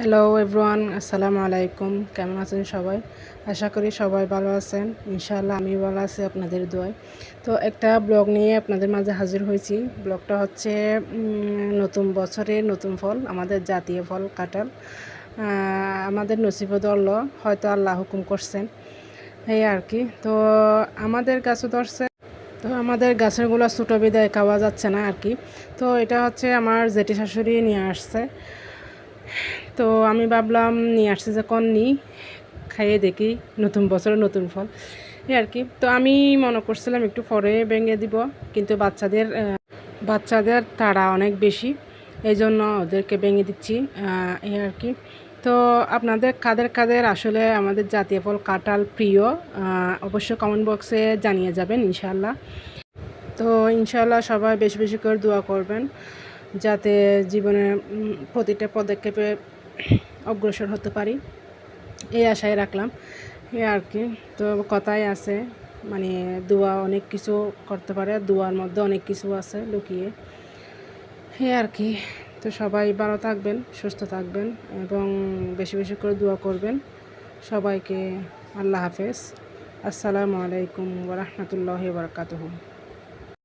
Hello everyone আসসালামু আলাইকুম কেমন আছেন সবাই? আশা করি সবাই ভালো আছেন। ইনশাআল্লাহ আমি ভালো আছি আপনাদের দোয়ায়। তো একটা ব্লগ নিয়ে আপনাদের মাঝে হাজির হয়েছি। ব্লগটা হচ্ছে নতুন বছরের নতুন ফল, আমাদের জাতীয় ফল, কাঁঠাল। আমাদের নসিবত ধরল হয়তো আল্লাহ হুকুম করছেন। এই আর কি। তো আমাদের গাছও ধরছে। তো আমাদের গাছেরগুলো ছোটো বিদায় খাওয়া যাচ্ছে না আর কি। তো এটা হচ্ছে আমার জেঠি শাশুড়ি নিয়ে আসছে। তো আমি ভাবলাম নিয়ে আসছে যখন নিই খাইয়ে দেখি নতুন বছর নতুন ফল। এই আর কি। তো আমি মনে করছিলাম একটু পরে ভেঙে দিব, কিন্তু বাচ্চাদের বাচ্চাদের তারা অনেক বেশি। এই জন্য ওদেরকে ভেঙে দিচ্ছি এই আর কি। তো আপনাদের কাদের কাদের আসলে আমাদের জাতীয় ফল কাঁঠাল প্রিয় অবশ্য কমেন্ট বক্সে জানিয়ে যাবেন ইনশাল্লাহ তো ইনশাল্লাহ সবাই বেশি বেশি করে দোয়া করবেন। যাতে জীবনে প্রতিটা পদক্ষেপে অগ্রসর হতে পারি। এই আশায় রাখলাম। এ আর কি। তো কথাই আছে মানে দোয়া অনেক কিছু করতে পারে, দোয়ার মধ্যে অনেক কিছু আছে লুকিয়ে। এই আর কি। তো সবাই ভালো থাকবেন, সুস্থ থাকবেন এবং বেশি বেশি করে দোয়া করবেন। সবাইকে আল্লাহ হাফেজ। আসসালামু আলাইকুম ওরহমতুল্লাহ বরকাতহ।